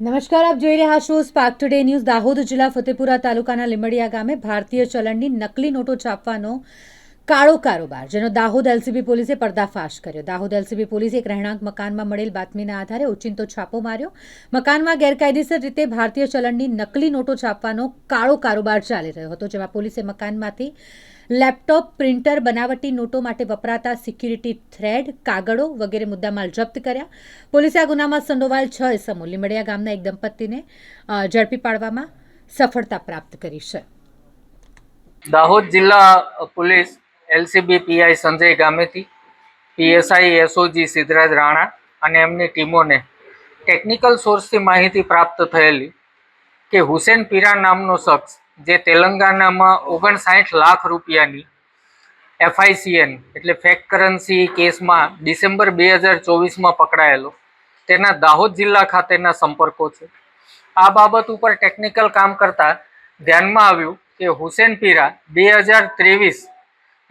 નમસ્કાર, આપ જોઈ રહ્યા છો સ્પાર્ક ટુડે ન્યૂઝ દાહોદ જિલ્લા ફતેપુરા તાલુકાના લીમડિયા ગામે ભારતીય ચલણની નકલી નોટો છાપવાનો કાળો કારોબાર, જેનો દાહોદ એલસીબી પોલીસે પર્દાફાશ કર્યો. દાહોદ એલસીબી પોલીસે એક રહેણાંક મકાનમાં મળેલ બાતમીના આધારે ઉચિંતો છાપો માર્યો. મકાનમાં ગેરકાયદેસર રીતે ભારતીય ચલણની નકલી નોટો છાપવાનો કાળો કારોબાર ચાલી રહ્યો હતો, જેમાં પોલીસે મકાનમાંથી લેપટોપ, પ્રિન્ટર, બનાવટી નોટો માટે વપરાતા સિક્યુરિટી થ્રેડ, કાગળો વગેરે મુદ્દામાલ જપ્ત કર્યા. પોલીસે આ ગુનામાં સંડોવાયેલ છ ઇસમો લીમડિયા ગામના એક દંપતીને ઝડપી પાડવામાં સફળતા પ્રાપ્ત કરી છે. દાહોદ જિલ્લા પોલીસ એલસીબી પીઆઈ સંજય ગામેથી, પીએસઆઈ એસઓજી સિદ્ધરાજ રાણા અને એમની ટીમોને ટેકનિકલ સોર્સથી માહિતી પ્રાપ્ત થયેલી કે હુસેન પીરા નામનો શખ્સ, જે તેલંગાનામાં ઓગણસાઠ લાખ રૂપિયાની એફઆઈસીએન એટલે ફેક કરન્સી કેસમાં ડિસેમ્બર બે હજાર ચોવીસમાં પકડાયેલો, તેના દાહોદ જિલ્લા ખાતેના સંપર્કો છે. આ બાબત ઉપર ટેકનિકલ કામ કરતાં ધ્યાનમાં આવ્યું કે હુસેન પીરા બે હજાર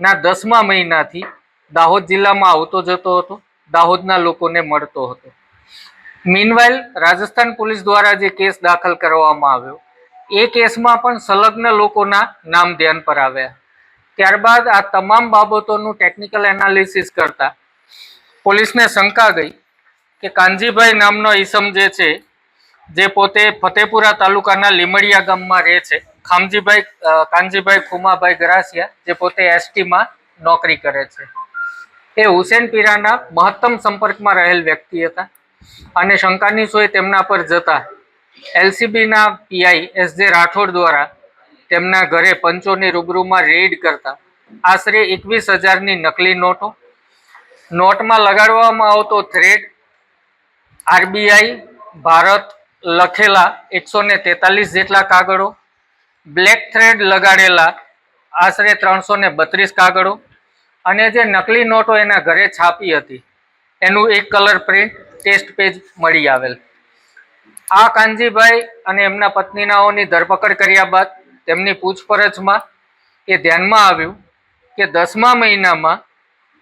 ત્રેવીસના દસમા મહિનાથી દાહોદ જિલ્લામાં આવતો જતો હતો. દાહોદના લોકોને મળતો હતો. મીનવાઇલ રાજસ્થાન પોલીસ દ્વારા જે કેસ દાખલ કરવામાં આવ્યો, એ કેસમાં પણ સંલગ્ન લોકોના નામ ધ્યાન પર આવ્યા. ત્યારબાદ આ તમામ બાબતોનું ટેકનિકલ એનાલિસિસ કરતા પોલીસને શંકા ગઈ કે કાનજીભાઈ નામનો ઈસમ જે છે, જે પોતે ફતેપુરા તાલુકાના લીમડિયા ગામમાં રહે છે ખામજીભાઈ કાનજીભાઈ ખુમાભાઈ ગરાસિયા, જે પોતે એસટીમાં નોકરી કરે છે. એ હુસેન પીરાના મહત્તમ સંપર્કમાં રહેલ વ્યક્તિ હતા અને શંકાની સોય તેમના પર જતા એલસીબીના પીઆઈ એસ જે રાઠોડ દ્વારા તેમના ઘરે પંચોની રૂબરૂમાં રેડ કરતા આશરે એકવીસ હજારની નકલી નોટો, નોટમાં લગાડવામાં આવતો થ્રેડ, આરબીઆઈ, ભારત લખેલા એકસો ને જેટલા કાગળો બ્લેક થ્રેડ લગાડેલા, આશરે ત્રણસો ને બત્રીસ કાગળો અને જે નકલી નોટો એના ઘરે છાપી હતી, એનું એક કલર પ્રિન્ટ ટેસ્ટ પેજ મળી આવેલ. આ કાનજીભાઈ અને એમના પત્નીનાઓની ધરપકડ કર્યા બાદ તેમની પૂછપરછમાં એ ધ્યાનમાં આવ્યું કે દસમા મહિનામાં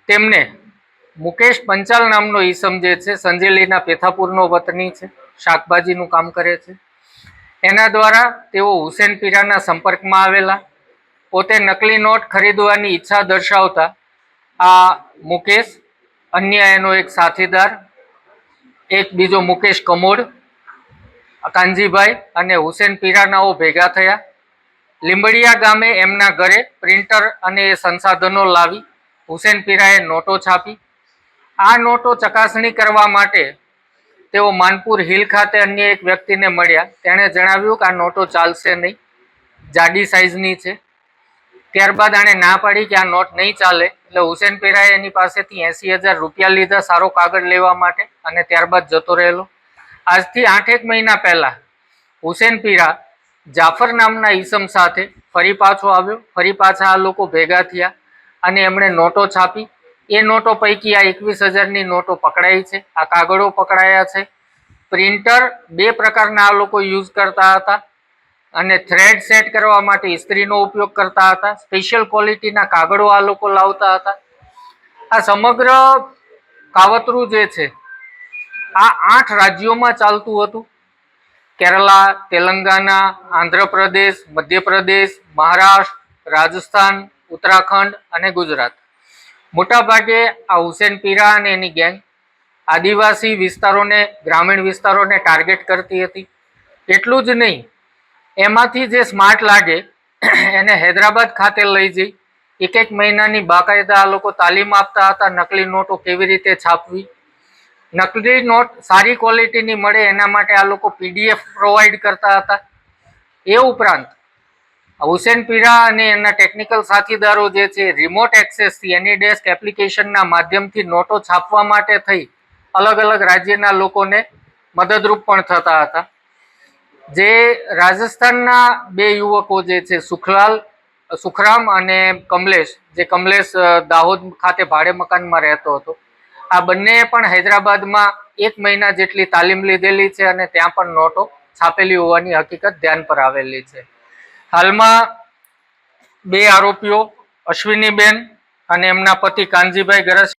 તેમને મુકેશ પંચાલ નામનો ઈસમ જે છે, સંજેલીના પેથાપુરનો વતની છે, શાકભાજીનું કામ કરે છે. એના દ્વારા તેઓ હુસેન પીરાના સંપર્કમાં આવેલા, પોતે નકલી નોટ ખરીદવાની ઈચ્છા દર્શાવતા આ મુકેશ, અન્ય એનો એક સાથીદાર, એક બીજો મુકેશ કમોડ, કાનજીભાઈ અને હુસેન પીરાનાઓ ભેગા થયા. લીંબડિયા ગામે એમના ઘરે પ્રિન્ટર અને સંસાધનો લાવી હુસેન પીરાએ નોટો છાપી. આ નોટો ચકાસણી કરવા માટે તેઓ માનપુર હિલ ખાતે અન્ય એક વ્યક્તિને મળ્યા. તેણે જણાવ્યું કે આ નોટો ચાલશે નહીં. જાડી સાઇઝની છે. ત્યારબાદ આણે ના પાડી કે આ નોટ નહીં ચાલે. એટલે હુસેન પેરાએ એની પાસેથી એંસી હજાર રૂપિયા લીધા સારો કાગળ લેવા માટે અને ત્યારબાદ જતો રહેલો. આજથી આઠેક મહિના પહેલાં હુસેન પીરા જાફર નામના ઈસમ સાથે ફરી પાછો આવ્યો. ફરી પાછા આ લોકો ભેગા થયા અને એમણે નોટો છાપી. એ નોટો પૈકી આ એકવીસ હજારની નોટો પકડાઈ છે. આ કાગળો પકડાયા છે. પ્રિન્ટર બે પ્રકારના આ લોકો યુઝ કરતા હતા અને થ્રેડ સેટ કરવા માટે ઇસ્ત્રીનો ઉપયોગ કરતા હતા. સ્પેશિયલ ક્વોલિટીના કાગળો આ લોકો લાવતા હતા. આ સમગ્ર કાવતરું જે છે, આ આઠ રાજ્યોમાં ચાલતું હતું. કેરલા તેલંગાના આંધ્રપ્રદેશ, મધ્યપ્રદેશ, મહારાષ્ટ્ર, રાજસ્થાન, ઉત્તરાખંડ અને ગુજરાત. મોટાભાગે આ હુસેન પીરા અને એની ગેંગ આદિવાસી વિસ્તારોને, ગ્રામીણ વિસ્તારોને ટાર્ગેટ કરતી હતી. એટલું જ નહીં, એમાંથી જે સ્માર્ટ લાગે, એને હૈદરાબાદ ખાતે લઈ જઈ. એક એક મહિનાની બાકાયદા આ લોકો તાલીમ આપતા હતા, નકલી નોટો કેવી રીતે છાપવી? નકલી નોટ સારી ક્વોલિટીની મળે એના માટે આ લોકો પીડીએફ પ્રોવાઈડ કરતા હતા. એ ઉપરાંત હુસેન પીરા અને એના ટેકનિકલ સાથીદારો જે છે રિમોટ એક્સેસથી એની ડેસ્ક એપ્લિકેશનના માધ્યમથી નોટો છાપવા માટે થઈ, અલગ અલગ રાજ્યના લોકોને મદદરૂપ પણ થતા હતા. જે રાજસ્થાનના બે યુવકો જે છે, સુખલાલ, સુખરામ અને કમલેશ, જે કમલેશ દાહોદ ખાતે ભાડે મકાનમાં રહેતો હતો. આ બંનેએ પણ હૈદરાબાદમાં એક મહિના જેટલી તાલીમ લીધેલી છે અને ત્યાં પણ નોટો છાપેલી હોવાની હકીકત ધ્યાન પર આવેલી છે. હાલમાં બે આરોપીઓ અશ્વિનીબેન અને એમના પતિ કાનજીભાઈ ગરસ